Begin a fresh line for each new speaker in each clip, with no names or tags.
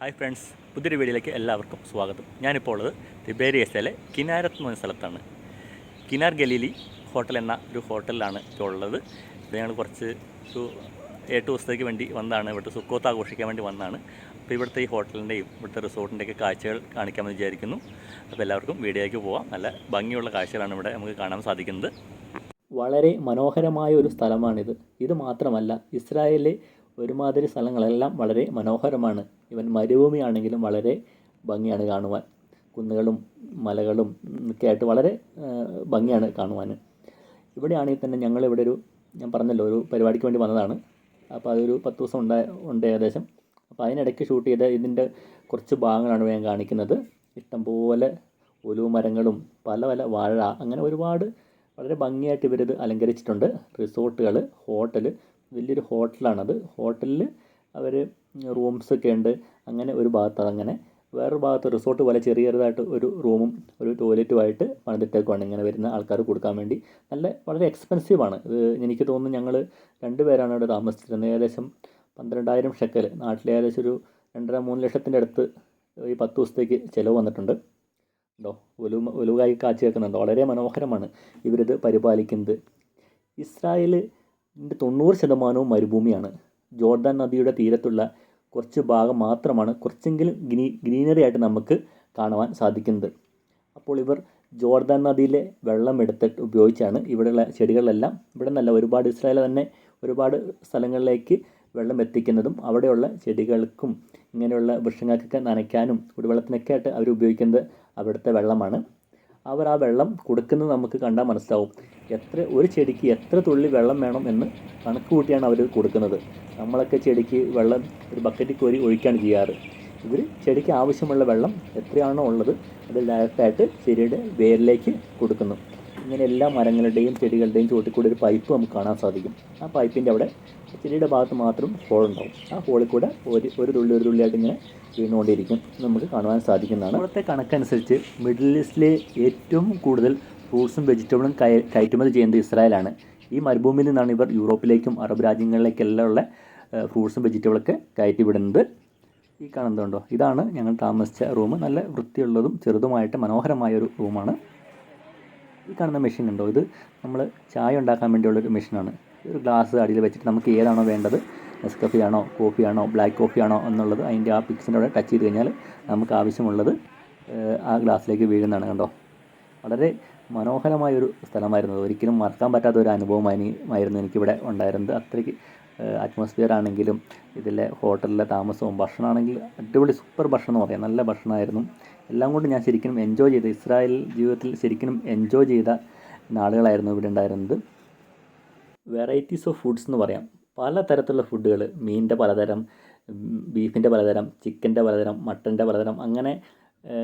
Hi friends പുതിയൊരു വീഡിയോയിലേക്ക് എല്ലാവർക്കും സ്വാഗതം. ഞാനിപ്പോൾ ഉള്ളത് തിബേരിയസിലെ കിനാരത്ത് എന്ന സ്ഥലത്താണ്. കിനാർ ഗലീലി ഹോട്ടൽ എന്ന ഒരു ഹോട്ടലിലാണ് ഇപ്പോൾ ഉള്ളത്. ഇത് ഞങ്ങൾ കുറച്ച് ഒരു എട്ട് ദിവസത്തേക്ക് വേണ്ടി വന്നതാണ്. ഇവിടുത്തെ സുക്കോത്ത് ആഘോഷിക്കാൻ വേണ്ടി വന്നതാണ്. അപ്പോൾ ഇവിടുത്തെ ഈ ഹോട്ടലിന്റെയും ഇവിടുത്തെ റിസോർട്ടിന്റെയൊക്കെ കാഴ്ചകൾ കാണിക്കാമെന്ന് വിചാരിക്കുന്നു. അപ്പോൾ എല്ലാവർക്കും വീഡിയോയ്ക്ക് പോവാം. നല്ല ഭംഗിയുള്ള കാഴ്ചകളാണ് ഇവിടെ നമുക്ക് കാണാൻ സാധിക്കുന്നത്. വളരെ മനോഹരമായ ഒരു സ്ഥലമാണിത്. ഇത് മാത്രമല്ല ഇസ്രായേലിലെ ഒരുമാതിരി സ്ഥലങ്ങളെല്ലാം വളരെ മനോഹരമാണ്. ഇവൻ മരുഭൂമിയാണെങ്കിലും വളരെ ഭംഗിയാണ് കാണുവാൻ. കുന്നുകളും മലകളും ഒക്കെ ആയിട്ട് വളരെ ഭംഗിയാണ് കാണുവാൻ. ഇവിടെയാണെങ്കിൽ തന്നെ ഞങ്ങൾ ഇവിടെ ഒരു ഞാൻ പറഞ്ഞല്ലോ ഒരു പരിപാടിക്ക് വേണ്ടി വന്നതാണ്. അപ്പോൾ അതൊരു പത്ത് ദിവസം ഉണ്ടായ ഉണ്ട് ഏകദേശം. അപ്പോൾ അതിനിടയ്ക്ക് ഷൂട്ട് ചെയ്ത ഇതിന്റെ കുറച്ച് ഭാഗങ്ങളാണ് ഞാൻ കാണിക്കുന്നത്. ഇഷ്ടംപോലെ ഒലുവ് മരങ്ങളും പല പല വാഴ അങ്ങനെ ഒരുപാട് വളരെ ഭംഗിയായിട്ട് ഇവരിത് അലങ്കരിച്ചിട്ടുണ്ട്. റിസോർട്ടുകൾ ഹോട്ടൽ വലിയൊരു ഹോട്ടലാണത്. ഹോട്ടലിൽ അവർ റൂംസ് ഒക്കെ ഉണ്ട്. അങ്ങനെ ഒരു ഭാഗത്ത് അതങ്ങനെ വേറൊരു ഭാഗത്ത് റിസോർട്ട് പോലെ ചെറിയതായിട്ട് ഒരു റൂമും ഒരു ടോയ്ലറ്റുമായിട്ട് പണിതിട്ടേക്കുവാണ് ഇങ്ങനെ വരുന്ന ആൾക്കാർ കൊടുക്കാൻ വേണ്ടി. നല്ല വളരെ എക്സ്പെൻസീവാണ് ഇത് എനിക്ക് തോന്നുന്നു ഞങ്ങൾ രണ്ട് പേരാണ് ഇവിടെ താമസിച്ചിരുന്നത്. ഏകദേശം പന്ത്രണ്ടായിരം ഷെക്കൽ നാട്ടിൽ ഏകദേശം ഒരു രണ്ടര മൂന്ന് ലക്ഷത്തിന്റെ അടുത്ത് ഈ പത്ത് ദിവസത്തേക്ക് ചിലവ് വന്നിട്ടുണ്ട്. ഉണ്ടോ? ഒലു ഒലുവായി കാച്ചി വെക്കുന്നുണ്ട്. വളരെ മനോഹരമാണ് ഇവരിത് പരിപാലിക്കുന്നത്. ഇസ്രായേലിന്റെ തൊണ്ണൂറ് ശതമാനവും മരുഭൂമിയാണ്. ജോർദാൻ നദിയുടെ തീരത്തുള്ള കുറച്ച് ഭാഗം മാത്രമാണ് കുറച്ചെങ്കിലും ഗ്രീ ഗ്രീനറി ആയിട്ട് നമുക്ക് കാണുവാൻ സാധിക്കുന്നത്. അപ്പോൾ ഇവർ ജോർദാൻ നദിയിലെ വെള്ളം എടുത്തിട്ട് ഉപയോഗിച്ചാണ് ഇവിടെയുള്ള ചെടികളെല്ലാം ഇവിടെ നല്ല ഒരുപാട് ഇസ്രായേൽ തന്നെ ഒരുപാട് സ്ഥലങ്ങളിലേക്ക് വെള്ളം എത്തിക്കുന്നതും അവിടെയുള്ള ചെടികൾക്കും ഇങ്ങനെയുള്ള വൃക്ഷങ്ങൾക്കൊക്കെ നനയ്ക്കാനും കുടിവെള്ളത്തിനൊക്കെ ആയിട്ട് അവർ ഉപയോഗിക്കുന്നത് അവിടുത്തെ വെള്ളമാണ്. അവർ ആ വെള്ളം കൊടുക്കുന്നത് നമുക്ക് കണ്ടാൽ മനസ്സിലാവും. എത്ര ഒരു ചെടിക്ക് എത്ര തുള്ളി വെള്ളം വേണം എന്ന് കണക്ക് കൂട്ടിയാണ് അവർ കൊടുക്കുന്നത്. നമ്മളൊക്കെ ചെടിക്ക് വെള്ളം ഒരു ബക്കറ്റിൽ കോരി ഒഴിക്കുകയാണ് ചെയ്യാറ്. ഇവർ ചെടിക്ക് ആവശ്യമുള്ള വെള്ളം എത്രയാണോ ഉള്ളത് അത് ഡയറക്റ്റായിട്ട് ചെടിയുടെ വേരിലേക്ക് കൊടുക്കുന്നു. ഇങ്ങനെ എല്ലാ മരങ്ങളുടെയും ചെടികളുടെയും ചുവട്ടിൽ കൂടെ ഒരു പൈപ്പ് നമുക്ക് കാണാൻ സാധിക്കും. ആ പൈപ്പിന്റെ അവിടെ ചെടിയുടെ ഭാഗത്ത് മാത്രം ഹോൾ ഉണ്ടാവും. ആ ഹോളിൽ കൂടെ ഒരു ഒരു തുള്ളി ഒരു തുള്ളിയായിട്ട് ഇങ്ങനെ വീണുകൊണ്ടിരിക്കും. നമുക്ക് കാണുവാൻ സാധിക്കുന്നതാണ്. ഇവിടുത്തെ കണക്കനുസരിച്ച് മിഡിൽ ഈസ്റ്റിലെ ഏറ്റവും കൂടുതൽ ഫ്രൂട്ട്സും വെജിറ്റബിളും കയ കയറ്റുമതി ചെയ്യുന്നത് ഇസ്രായേലാണ്. ഈ മരുഭൂമിയിൽ നിന്നാണ് ഇവർ യൂറോപ്പിലേക്കും അറബ് രാജ്യങ്ങളിലേക്കെല്ലാം ഉള്ള ഫ്രൂട്ട്സും വെജിറ്റബിളൊക്കെ കയറ്റി വിടുന്നത് ഈ കാണുന്നുണ്ടോ ഇതാണ് ഞങ്ങൾ താമസിച്ച റൂം നല്ല വൃത്തിയുള്ളതും ചെറുതുമായിട്ട് മനോഹരമായ ഒരു റൂമാണ് ഈ കാണുന്ന മെഷീൻ ഉണ്ടോ? ഇത് നമ്മൾ ചായ ഉണ്ടാക്കാൻ വേണ്ടിയുള്ളൊരു മെഷീനാണ് ഒരു ഗ്ലാസ് അടിയിൽ വെച്ചിട്ട് നമുക്ക് ഏതാണോ വേണ്ടത്? നെസ്കഫി ആണോ കോഫി ആണോ ബ്ലാക്ക് കോഫി ആണോ എന്നുള്ളത് അതിന്റെ ആ പിക്സിന്റെ അവിടെ ടച്ച് ചെയ്ത് കഴിഞ്ഞാൽ നമുക്ക് ആവശ്യമുള്ളത് ആ ഗ്ലാസ്സിലേക്ക് വീഴുന്നതാണ് കണ്ടോ? വളരെ മനോഹരമായൊരു സ്ഥലമായിരുന്നു. ഒരിക്കലും മറക്കാൻ പറ്റാത്ത ഒരു അനുഭവമായിരുന്നു എനിക്കിവിടെ ഉണ്ടായിരുന്നത്. അത്രയ്ക്ക് അറ്റ്മോസ്ഫിയർ ആണെങ്കിലും ഇതിലെ ഹോട്ടലിലെ താമസവും ഭക്ഷണമാണെങ്കിൽ അടിപൊളി സൂപ്പർ ഭക്ഷണം എന്ന് പറയാം. നല്ല ഭക്ഷണമായിരുന്നു. എല്ലാം കൊണ്ടും ഞാൻ ശരിക്കും എൻജോയ് ചെയ്ത ഇസ്രായേൽ ജീവിതത്തിൽ ശരിക്കും എൻജോയ് ചെയ്ത നാളുകളായിരുന്നു ഇവിടെ ഉണ്ടായിരുന്നത്. വെറൈറ്റീസ് ഓഫ് ഫുഡ്സ് എന്ന് പറയാം. പല തരത്തിലുള്ള ഫുഡുകൾ മീനിന്റെ പലതരം ബീഫിന്റെ പലതരം ചിക്കന്റെ പലതരം മട്ടന്റെ പലതരം അങ്ങനെ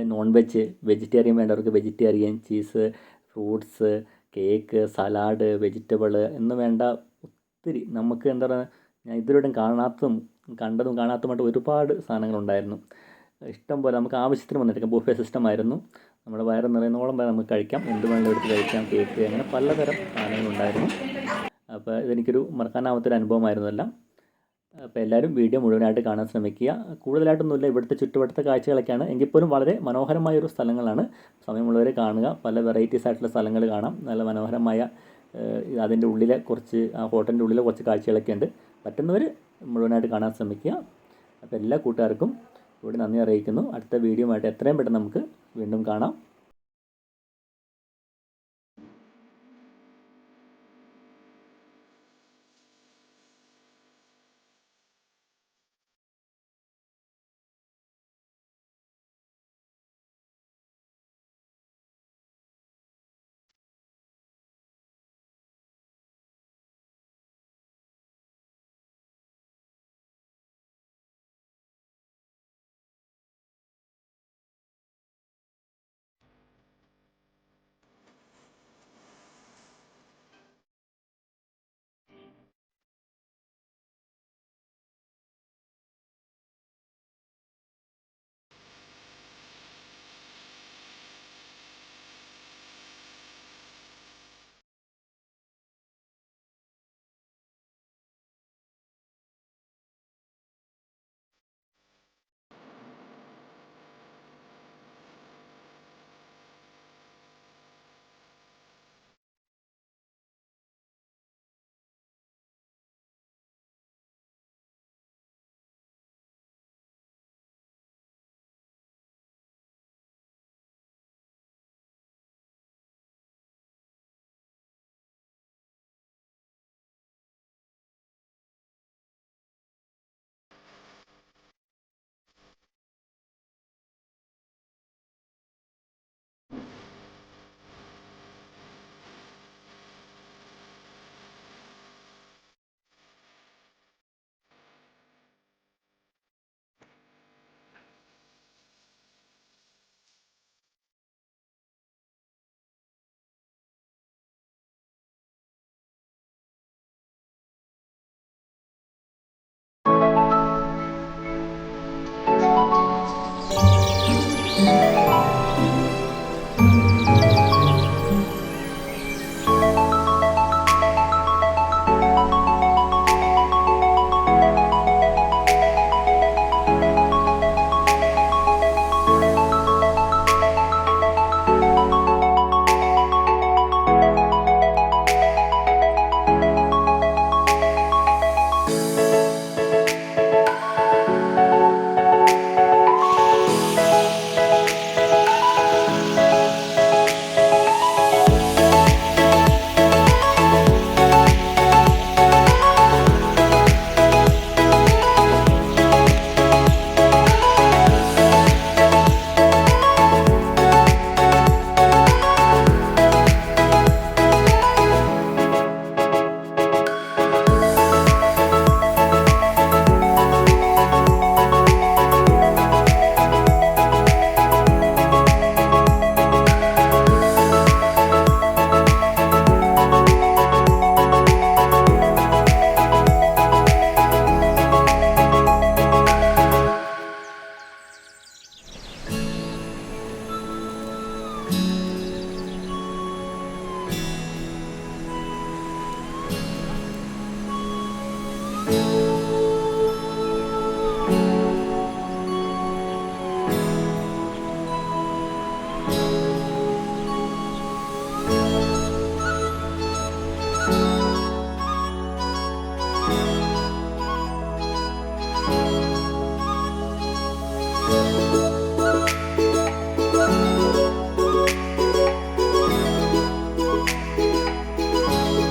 നോൺ വെജ് വെജിറ്റേറിയൻ വേണ്ടവർക്ക് vegetarian cheese fruits cake salad vegetable എന്ന് വേണ്ട ഒത്തിരി നമുക്ക് എന്താ പറയുക ഞാൻ ഇതുവരെയും കാണാത്തതും കണ്ടതും കാണാത്തതുമായിട്ട് ഒരുപാട് സാധനങ്ങളുണ്ടായിരുന്നു. ഇഷ്ടം പോലെ നമുക്ക് ആവശ്യത്തിന് വന്നിരിക്കാം. ബുഫേ സിസ്റ്റം ആയിരുന്നു. നമ്മുടെ വയറ് നിറയുന്നോളം വരെ നമുക്ക് കഴിക്കാം. എന്ത് വേണമെങ്കിലും എടുത്ത് കഴിക്കാം. കേക്ക് അങ്ങനെ പലതരം സാധനങ്ങളുണ്ടായിരുന്നു. അപ്പോൾ ഇതെനിക്കൊരു മറക്കാനാവാത്തൊരു അനുഭവമായിരുന്നു എല്ലാം. അപ്പോൾ എല്ലാവരും വീഡിയോ മുഴുവനായിട്ട് കാണാൻ ശ്രമിക്കുക. കൂടുതലായിട്ടൊന്നുമില്ല. ഇവിടുത്തെ ചുറ്റുവട്ടത്തെ കാഴ്ചകളൊക്കെയാണ്. എങ്കിൽ പോലും വളരെ മനോഹരമായ ഒരു സ്ഥലങ്ങളാണ്. സമയമുള്ളവരെ കാണുക. പല വെറൈറ്റീസ് ആയിട്ടുള്ള സ്ഥലങ്ങൾ കാണാം. നല്ല മനോഹരമായ അതിന്റെ ഉള്ളിലെ കുറച്ച് ആ ഹോട്ടലിന്റെ ഉള്ളിലെ കുറച്ച് കാഴ്ചകളൊക്കെ ഉണ്ട്. പറ്റുന്നവർ മുഴുവനായിട്ട് കാണാൻ ശ്രമിക്കുക. അപ്പോൾ എല്ലാ കൂട്ടുകാർക്കും ഇവിടെ നന്ദി അറിയിക്കുന്നു. അടുത്ത വീഡിയോ ആയിട്ട് എത്രയും പെട്ടെന്ന് നമുക്ക് വീണ്ടും കാണാം.